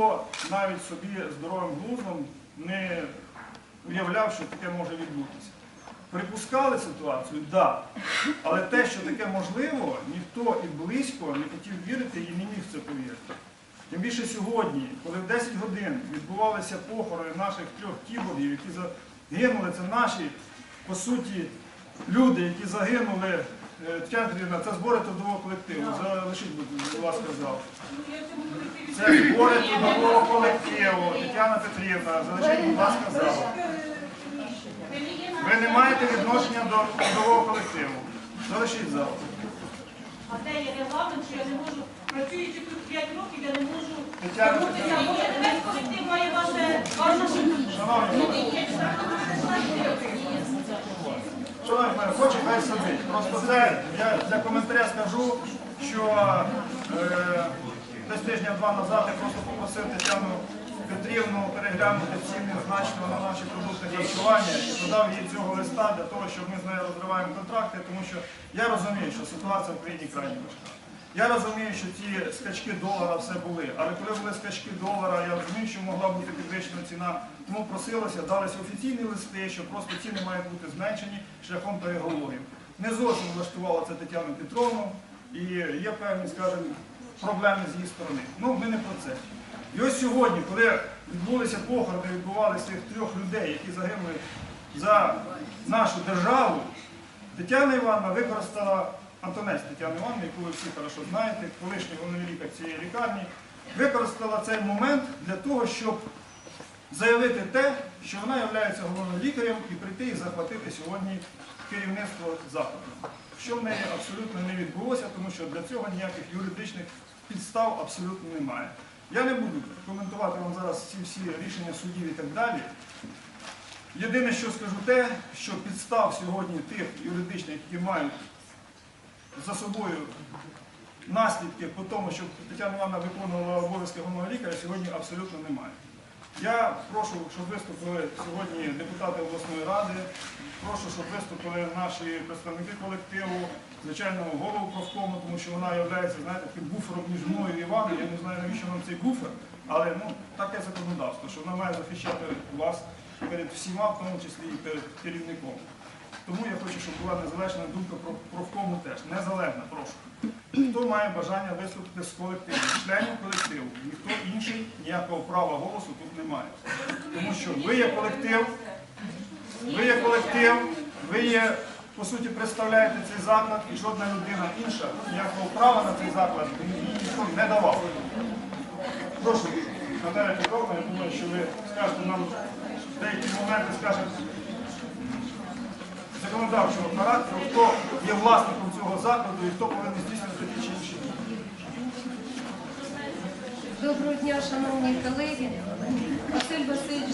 ніхто навіть собі здоровим глуздом не уявляв, що таке може відбутися. Припускали ситуацію, так. Да. Але те, що таке можливо, ніхто і близько не хотів вірити і не міг в це повірити. Тим більше сьогодні, коли в 10 годин відбувалися похорони наших трьох кіборгів, які загинули, це наші, по суті, люди, які загинули, Тетяна Петрівна, це збори трудового колективу. Залишіть, будь ласка, зал. Це збори трудового колективу. Тетяна Петрівна, залишіть, будь ласка, зал. Ви не маєте відношення до трудового колективу. Залишіть зал. А де є регламент, що я не можу, працюючи тут 5 років, я не можу Тетяна бо я не весь колектив має ваше Шановні Шановні колеги, хочу хай сидить. Просто це я для коментаря скажу, що е, десь тижня два назад я просто попросив Тетяну Петрівну переглянути ціни значно на наші продукти харчування і додав їй цього листа для того, щоб ми з нею розриваємо контракти, тому що я розумію, що ситуація в країні крайні важка. Я розумію, що ті скачки долара все були, але коли були скачки долара, я розумію, що могла бути підвищена ціна. Тому просилося, далися офіційні листи, що просто ціни мають бути зменшені шляхом переговорів. Не зовсім влаштувала це Тетяну Петровну, і є певні, скажімо, проблеми з її сторони. Ну, ми не про це. І ось сьогодні, коли відбулися похорони, відбувалися цих трьох людей, які загинули за нашу державу, Тетяна Івановна використала Антонець Тетяна Івановна, яку ви всі хорошо знаєте, колишній головний лікар цієї лікарні, використала цей момент для того, щоб заявити те, що вона є головним лікарем і прийти і захватити сьогодні керівництво закладу. Що в неї абсолютно не відбулося, тому що для цього ніяких юридичних підстав абсолютно немає. Я не буду коментувати вам зараз ці всі рішення судів і так далі. Єдине, що скажу те, що підстав сьогодні тих юридичних, які мають за собою наслідки по тому, щоб Тетяна Івановна виконувала обов'язки головного лікаря, сьогодні абсолютно немає. Я прошу, щоб виступили сьогодні депутати обласної ради, прошу, щоб виступили наші представники колективу, звичайно, голову профкому, тому що вона є, знаєте, таким буфером між мною і вами. Я не знаю, навіщо нам цей буфер, але ну, таке законодавство, що вона має захищати вас перед всіма, в тому числі і перед керівником. Тому я хочу, щоб була незалежна думка про профкому теж. Незалежна, прошу. Хто має бажання виступити з колективу, членів колективу, ніхто інший ніякого права голосу тут не має. Тому що ви є колектив, ви є колектив, ви є, по суті, представляєте цей заклад, і жодна людина інша ніякого права на цей заклад ніхто не давав. Прошу, Наталя Петровна, я думаю, що ви скажете нам деякі моменти, скажете законодавчого характеру, хто є власником цього закладу і хто повинен здійснювати ті чи інші дії. Доброго дня, шановні колеги. Василь Васильович